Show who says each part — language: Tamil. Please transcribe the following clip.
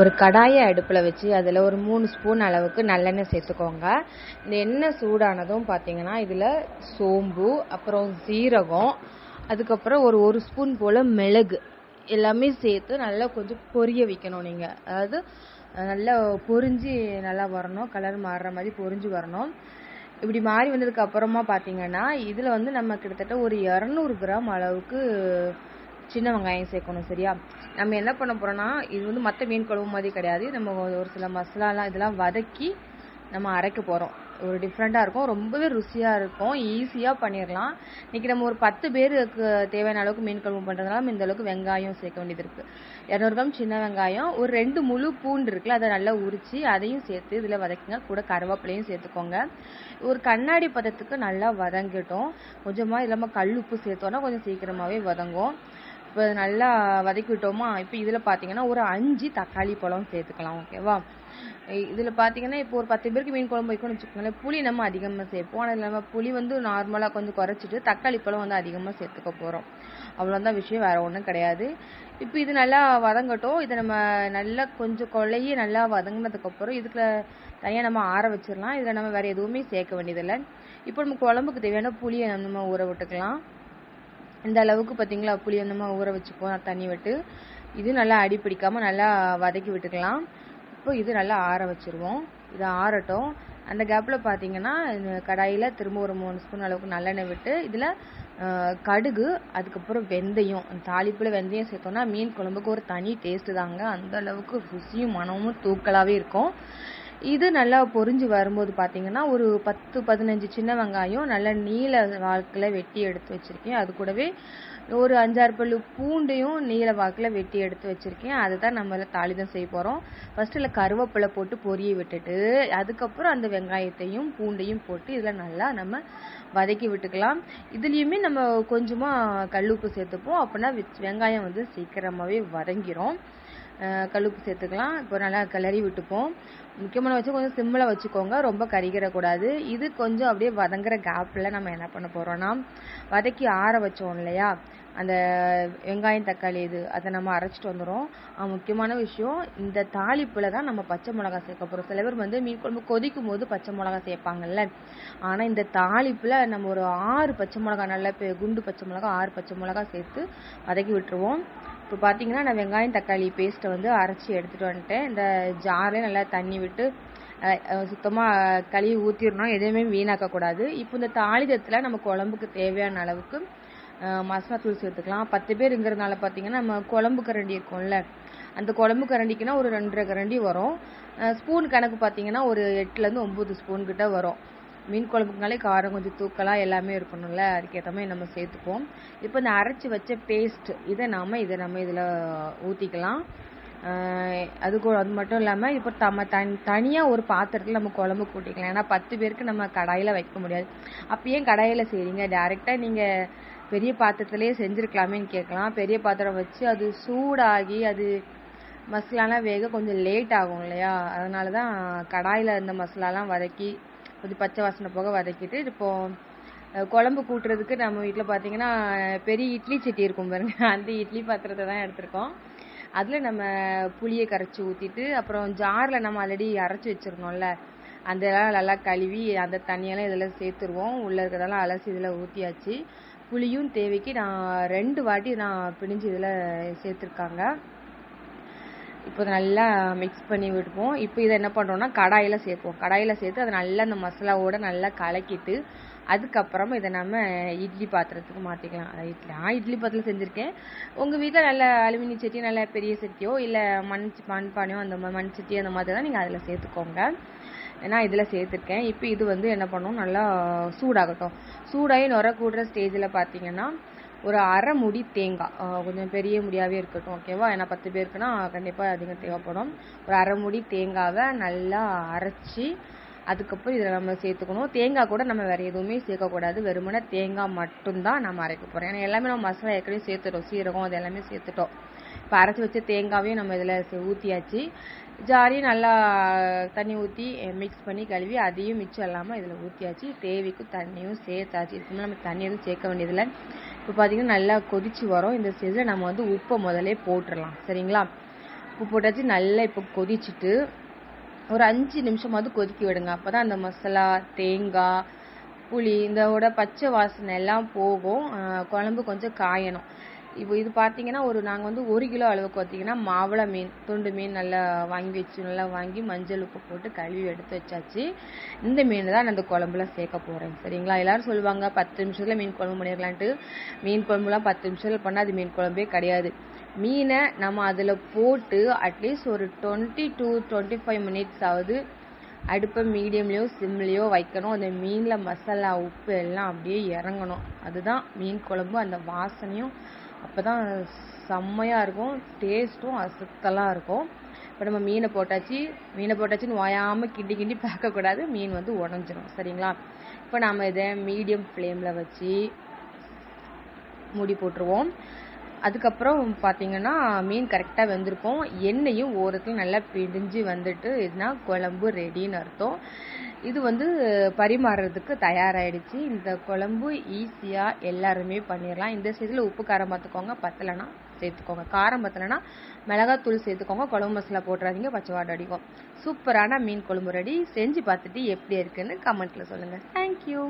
Speaker 1: ஒரு கடாயை அடுப்பில் வச்சு அதில் ஒரு மூணு ஸ்பூன் அளவுக்கு நல்லெண்ணெய் சேர்த்துக்கோங்க. இந்த எண்ணெய் சூடானதும் பார்த்தீங்கன்னா இதில் சோம்பு அப்புறம் சீரகம் அதுக்கப்புறம் ஒரு ஒரு ஸ்பூன் போல் மிளகு எல்லாமே சேர்த்து நல்லா கொஞ்சம் பொரிய வைக்கணும் நீங்கள் அதாவது நல்லா பொரிஞ்சு நல்லா வரணும் கலர் மாறுற மாதிரி பொரிஞ்சு வரணும். இப்படி மாறி வந்ததுக்கு அப்புறமா பார்த்தீங்கன்னா இதில் வந்து நம்ம கிட்டத்தட்ட ஒரு இரநூறு கிராம் அளவுக்கு சின்ன வெங்காயம் சேர்க்கணும் சரியா? நம்ம என்ன பண்ண போகிறோம்னா இது வந்து மற்ற மீன் குழம்பு மாதிரி கிடையாது. நம்ம ஒரு சில மசாலாலாம் இதெல்லாம் வதக்கி நம்ம அரைக்க போகிறோம் ஒரு டிஃப்ரெண்ட்டாக இருக்கும். ரொம்பவே ருசியாக இருக்கும். ஈஸியாக பண்ணிடலாம் இன்றைக்கி நம்ம ஒரு பத்து பேருக்கு தேவையான அளவுக்கு மீன் குழம்பு பண்ணுறதுனால இந்த அளவுக்கு வெங்காயம் சேர்க்க வேண்டியது இருக்குது இரநூறு கிராம் சின்ன வெங்காயம் ஒரு ரெண்டு முழு பூண்டு இருக்குல்ல அதை நல்லா உரித்து அதையும் சேர்த்து இதில் வதக்குங்க. கூட கருவேப்பிலையும் சேர்த்துக்கோங்க. ஒரு கண்ணாடி பதத்துக்கு நல்லா வதங்கிட்டோம். கொஞ்சமாக இல்லாமல் கல் உப்பு சேர்த்தோன்னா கொஞ்சம் சீக்கிரமாகவே வதங்கும். இப்போ நல்லா வதக்கி விட்டோமா இப்போ இதில் பார்த்தீங்கன்னா ஒரு அஞ்சு தக்காளி பழம் சேர்த்துக்கலாம் ஓகேவா? இதில் பார்த்தீங்கன்னா இப்போ ஒரு பத்து பேருக்கு மீன் குழம்பு வைக்கணும்னு வச்சுக்கோங்களேன் புளி நம்ம அதிகமாக சேர்ப்போம். ஆனால் நம்ம புளி வந்து நார்மலாக கொஞ்சம் குறைச்சிட்டு தக்காளி பழம் வந்து அதிகமாக சேர்த்துக்க போகிறோம் அவ்வளோதான் விஷயம் வேறு ஒன்றும் கிடையாது. இப்போ இது நல்லா வதங்கட்டும். இதை நம்ம நல்லா கொஞ்சம் கொலையே நல்லா வதங்கினதுக்கப்புறம் இதுக்குள்ள தனியாக நம்ம ஆற வச்சிடலாம். இதில் நம்ம வேறு எதுவுமே சேர்க்க வேண்டியதில்லை. இப்போ நம்ம குழம்புக்கு தேவையான புளியை நம்ம ஊற விட்டுக்கலாம். இந்த அளவுக்கு பார்த்தீங்களா புளி நம்ம ஊற வச்சுப்போம். தண்ணி விட்டு இது நல்லா அடி பிடிக்காமல் நல்லா வதக்கி விட்டுக்கலாம். இப்போ இது நல்லா ஆற வச்சுருவோம். இது ஆறட்டும். அந்த கேப்பில் பார்த்தீங்கன்னா கடாயில் திரும்ப ஒரு மூணு ஸ்பூன் அளவுக்கு நல்லெண்ணெய் விட்டு இதில் கடுகு அதுக்கப்புறம் வெந்தயம். அந்த தாளிப்பில் வெந்தயம் சேர்த்தோன்னா மீன் குழம்புக்கு ஒரு தனி டேஸ்ட்டு தாங்க. அந்த அளவுக்கு ருசியும் மனமும் தூக்கலாகவே இருக்கும். இது நல்லா பொரிஞ்சு வரும்போது பார்த்தீங்கன்னா ஒரு பத்து பதினஞ்சு சின்ன வெங்காயம் நல்லா நீல வாக்கில் வெட்டி எடுத்து வச்சுருக்கேன். அது கூடவே ஒரு அஞ்சாறு பல்லு பூண்டையும் நீல வாக்கில் வெட்டி எடுத்து வச்சுருக்கேன். அதை தான் நம்மள தாளிதம் செய்ய போகிறோம் ஃபஸ்ட்டு இல்லை கருவேப்பிலை போட்டு பொரிய விட்டுட்டு அதுக்கப்புறம் அந்த வெங்காயத்தையும் பூண்டையும் போட்டு இதில் நல்லா நம்ம வதக்கி விட்டுக்கலாம். இதுலேயுமே நம்ம கொஞ்சமாக கல்லுப்பு சேர்த்துப்போம். அப்படின்னா வெங்காயம் வந்து சீக்கிரமாகவே வதங்கிரும். கல்லுப்பு சேர்த்துக்கலாம். இப்போ நல்லா கிளறி விட்டுப்போம். முக்கியமான வச்சு கொஞ்சம் சிம்மில் வச்சுக்கோங்க. ரொம்ப கறிக்கிறக்கூடாது இது கொஞ்சம் அப்படியே வதங்குற கேப்பில் நம்ம என்ன பண்ண போகிறோன்னா வதக்கி ஆற வச்சோம் இல்லையா? அந்த வெங்காயம் தக்காளி இது அதை நம்ம அரைச்சிட்டு வந்துடும் முக்கியமான விஷயம் இந்த தாளிப்பில் தான் நம்ம பச்சை மிளகா சேர்க்க போகிறோம் சில பேர் வந்து மீன் குழம்பு கொதிக்கும் போது பச்சை மிளகா சேர்ப்பாங்கல்ல. ஆனால் இந்த தாளிப்பில் நம்ம ஒரு ஆறு பச்சை மிளகா நல்லா குண்டு பச்சை மிளகா ஆறு பச்சை மிளகா சேர்த்து வதக்கி விட்டுருவோம். இப்போ பார்த்தீங்கன்னா நான் வெங்காயம் தக்காளி பேஸ்ட்டை வந்து அரைச்சி எடுத்துகிட்டு வந்துட்டேன். இந்த ஜார்லேயே நல்லா தண்ணி விட்டு சுத்தமாக கழுவி ஊற்றிடணும் எதுவுமே வீணாக்கக்கூடாது. இப்போ இந்த தாளிதத்தில் நம்ம குழம்புக்கு தேவையான அளவுக்கு மசாலா தூள் சேர்த்துக்கலாம். பத்து பேருங்கிறதுனால பார்த்தீங்கன்னா நம்ம குழம்பு கரண்டி இருக்கும்ல அந்த குழம்பு கரண்டிக்குன்னா ஒரு ரெண்டரை கரண்டி வரும். ஸ்பூன் கணக்கு பார்த்தீங்கன்னா ஒரு எட்டுலேருந்து ஒம்பது ஸ்பூன் கிட்ட வரும். மீன் குழம்புக்குனாலே காரம் கொஞ்சம் தூக்கலாக எல்லாமே இருக்கணும்ல அதுக்கேற்ற மாதிரி நம்ம சேர்த்துப்போம் இப்போ இந்த அரைச்சி வச்ச பேஸ்ட் இதை நாம் இதை நம்ம இதில் ஊற்றிக்கலாம் அது அது மட்டும் இல்லாமல் இப்போ நம்ம தன் தனியாக ஒரு பாத்திரத்தில் நம்ம குழம்பு கூட்டிக்கலாம். ஏன்னா பத்து பேருக்கு நம்ம கடாயில் வைக்க முடியாது. அப்போ ஏன் கடாயில் செய்கிறீங்க டேரெக்டாக நீங்கள் பெரிய பாத்திரத்துலேயே செஞ்சுருக்கலாமேன்னு கேட்கலாம். பெரிய பாத்திரம் வச்சு அது சூடாகி அது மசாலாலாம் வேக கொஞ்சம் லேட் ஆகும் இல்லையா? அதனால தான் கடாயில் இந்த மசாலாலாம் வதக்கி கொஞ்சம் பச்சை வாசனை போக வதக்கிட்டு இப்போது குழம்பு கூட்டுறதுக்கு நம்ம வீட்டில் பார்த்தீங்கன்னா பெரிய இட்லி சட்டி இருக்கும் பாருங்க. அந்த இட்லி பாத்திரத்தை தான் எடுத்திருக்கோம். அதில் நம்ம புளியை கரைச்சி ஊற்றிட்டு அப்புறம் ஜாரில் நம்ம ஆல்ரெடி அரைச்சி வச்சுருந்தோம்ல அந்த இதெல்லாம் நல்லா கழுவி அந்த தண்ணியெல்லாம் இதில் சேர்த்துருவோம். உள்ளே இருக்கிறதெல்லாம் அலசி இதில் ஊற்றியாச்சு புளியும் தேவைக்கு நான் ரெண்டு வாட்டி நான் பிழிஞ்சு இதில் சேர்த்துருக்காங்க. இப்போ நல்லா மிக்ஸ் பண்ணி விடுவோம். இப்போ இதை என்ன பண்ணுறோம்னா கடாயில் சேர்ப்போம் கடாயில் சேர்த்து அதை நல்லா அந்த மசாலாவோட நல்லா கலக்கிட்டு அதுக்கப்புறமா இதை நம்ம இட்லி பாத்திரத்துக்கு மாற்றிக்கலாம் இட்லி நான் இட்லி பாத்திரம் செஞ்சுருக்கேன். உங்கள் வீட்டில் நல்ல அலுமினிய சட்டி நல்ல பெரிய சட்டியோ இல்லை மண் மண்பானையோ அந்த மாதிரி மண் சட்டி அந்த மாதிரி தான் நீங்கள் அதில் சேர்த்துக்கோங்க. நான் இதில் சேர்த்துருக்கேன். இப்போ இது வந்து என்ன பண்ணும் நல்லா சூடாகட்டும். சூடாகி நுர கூடுற ஸ்டேஜில் பார்த்தீங்கன்னா ஒரு அரை முடி தேங்காய். கொஞ்சம் பெரிய முடியாகவே இருக்கட்டும் ஓகேவா ஏன்னா பத்து பேருக்குன்னா கண்டிப்பாக அதிகம் தேவைப்படும். ஒரு அரை முடி தேங்காவை நல்லா அரைச்சி அதுக்கப்புறம் இதில் நம்ம சேர்த்துக்கணும். தேங்காய் கூட நம்ம வேறு எதுவுமே சேர்க்கக்கூடாது. வெறுமனே தேங்காய் மட்டும்தான் நம்ம அரைக்க போகிறோம் ஏன்னா எல்லாமே நம்ம மசாலா ஏற்கனவே சேர்த்துட்டோம். சீரகம் அது எல்லாமே சேர்த்துட்டோம். இப்போ அரைச்சி வச்ச தேங்காவையும் நம்ம இதில் ஊற்றியாச்சு ஜாரியும் நல்லா தண்ணி ஊற்றி மிக்ஸ் பண்ணி கழுவி அதையும் மிச்சம் இல்லாமல் இதில் ஊற்றியாச்சு தேவைக்கு தண்ணியும் சேர்த்தாச்சு. இதுக்கு நம்ம தண்ணி எதுவும் சேர்க்க வேண்டியதில்லை. இப்போ பார்த்தீங்கன்னா நல்லா கொதிச்சு வரும். இந்த ஸ்டேஜில் நம்ம வந்து உப்பை முதல்ல போட்டுடலாம் சரிங்களா? உப்பு போட்டாச்சு நல்லா இப்போ கொதிச்சுட்டு ஒரு அஞ்சு நிமிஷமாவது கொதிக்க விடுங்க. அப்போ தான் அந்த மசாலா தேங்காய் புளி இதோட பச்சை வாசனை எல்லாம் போகும். குழம்பு கொஞ்சம் காயணும். இப்போ இது பார்த்தீங்கன்னா ஒரு நாங்கள் வந்து ஒரு கிலோ அளவுக்கு பார்த்தீங்கன்னா மாவளை மீன் துண்டு மீன் நல்லா வாங்கி வச்சு நல்லா வாங்கி மஞ்சள் உப்பு போட்டு கழுவி எடுத்து வச்சாச்சு. இந்த மீன் தான் நான் இந்த குழம்புல சேர்க்க போகிறேன் சரிங்களா? எல்லாரும் சொல்லுவாங்க பத்து நிமிஷத்தில் மீன் குழம்பு பண்ணிடலான்ட்டு. மீன் குழம்புலாம் பத்து நிமிஷத்தில் பண்ணால் அது மீன் குழம்பே கிடையாது. மீனை நம்ம அதில் போட்டு அட்லீஸ்ட் ஒரு twenty to twenty five minutes ஆகுது அடுப்பை மீடியம்லேயோ சிம்லேயோ வைக்கணும். அந்த மீனில் மசாலா உப்பு எல்லாம் அப்படியே இறங்கணும். அதுதான் மீன் குழம்பு. அந்த வாசனையும் அப்போ தான் செம்மையாக இருக்கும். டேஸ்ட்டும் அசத்தலாக இருக்கும். இப்போ நம்ம மீனை போட்டாச்சு மீனை போட்டாச்சுன்னு ஓயாமல் கிண்டி கிண்டி பார்க்கக்கூடாது மீன் வந்து உடஞ்சிரும். சரிங்களா? இப்போ நாம் இதை மீடியம் ஃப்ளேமில் வச்சு மூடி போட்டுருவோம். அதுக்கப்புறம் பார்த்தீங்கன்னா மீன் கரெக்டாக வெந்திருக்கும். எண்ணெயும் ஓரத்தில் நல்லா பிடிஞ்சு வந்துட்டு இதுனா குழம்பு ரெடின்னு அர்த்தம். இது வந்து பரிமாறுறதுக்கு தயாராகிடுச்சு இந்த குழம்பு ஈஸியாக எல்லாருமே பண்ணிடலாம் இந்த சைஸில் உப்பு காரம் பார்த்துக்கோங்க பத்தலைன்னா சேர்த்துக்கோங்க. காரம் பத்தலைன்னா மிளகாத்தூள் சேர்த்துக்கோங்க. குழம்பு மசாலா போட்டுறாதீங்க பச்சை வாடை அடிக்கும். சூப்பரான மீன் குழம்பு ரெடி செஞ்சு பார்த்துட்டு எப்படி இருக்குன்னு கமெண்ட்டில் சொல்லுங்கள் தேங்க்யூ